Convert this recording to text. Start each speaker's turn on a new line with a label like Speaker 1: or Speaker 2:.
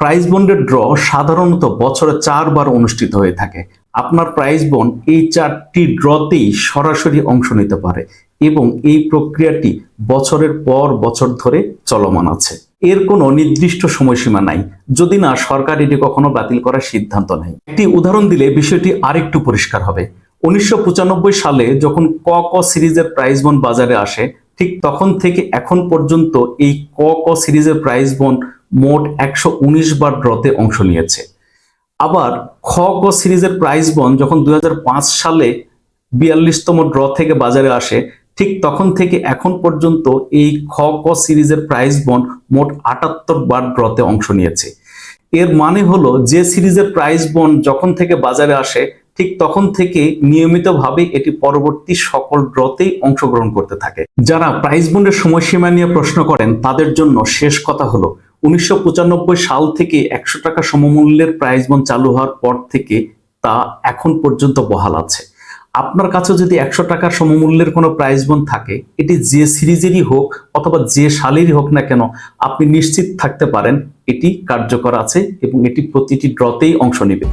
Speaker 1: Prize বন্ডের draw সাধারণত বছরে চারবার অনুষ্ঠিত হয়ে থাকে। আপনার প্রাইজ বন্ড এই চারটি ড্রতেই সরাসরি অংশ নিতে পারে এবং এই প্রক্রিয়াটি বছরের পর বছর ধরে চলমান আছে। এর কোনো নির্দিষ্ট সময়সীমা নাই। যদি না, সরকার এটি কখনো বাতিল করার সিদ্ধান্ত নেয়। একটি উদাহরণ দিলে বিষয়টি আরেকটু পরিষ্কার হবে। উনিশশো পঁচানব্বই সালে যখন ক ক সিরিজের প্রাইজ বন্ড বাজারে আসে, ঠিক তখন থেকে এখন পর্যন্ত এই ক ক সিরিজের প্রাইজ বন্ড মোট একশো উনিশ বার ড্রতে অংশ নিয়েছে। আবার খ গ সিরিজের প্রাইজ বন যখন দুই হাজার পাঁচ সালে বিয়াল্লিশতম ড্র থেকে বাজারে আসে, ঠিক তখন থেকে এখন পর্যন্ত এই খ ক সিরিজের প্রাইজ বন মোট আটাত্তর বার ড্রতে অংশ নিয়েছে। এর মানে হলো যে সিরিজের প্রাইজ বন যখন থেকে বাজারে আসে, ঠিক তখন থেকে নিয়মিতভাবে এটি পরবর্তী সকল ড্রতেই অংশগ্রহণ করতে থাকে। যারা প্রাইজ বন্ডের সময়সীমা নিয়ে প্রশ্ন করেন, তাদের জন্য শেষ কথা হলো উনিশশো পঁচানব্বই সাল থেকে একশো টাকা সমমূল্যের প্রাইজ বন চালু হওয়ার পর থেকে তা এখন পর্যন্ত বহাল আছে। আপনার কাছে যদি একশো টাকার সমমূল্যের কোনো প্রাইজ বন থাকে, এটি যে সিরিজেরই হোক অথবা যে সালেরই হোক না কেন, আপনি নিশ্চিত থাকতে পারেন, এটি কার্যকর আছে এবং এটি প্রতিটি ড্রতেই অংশ নেবে।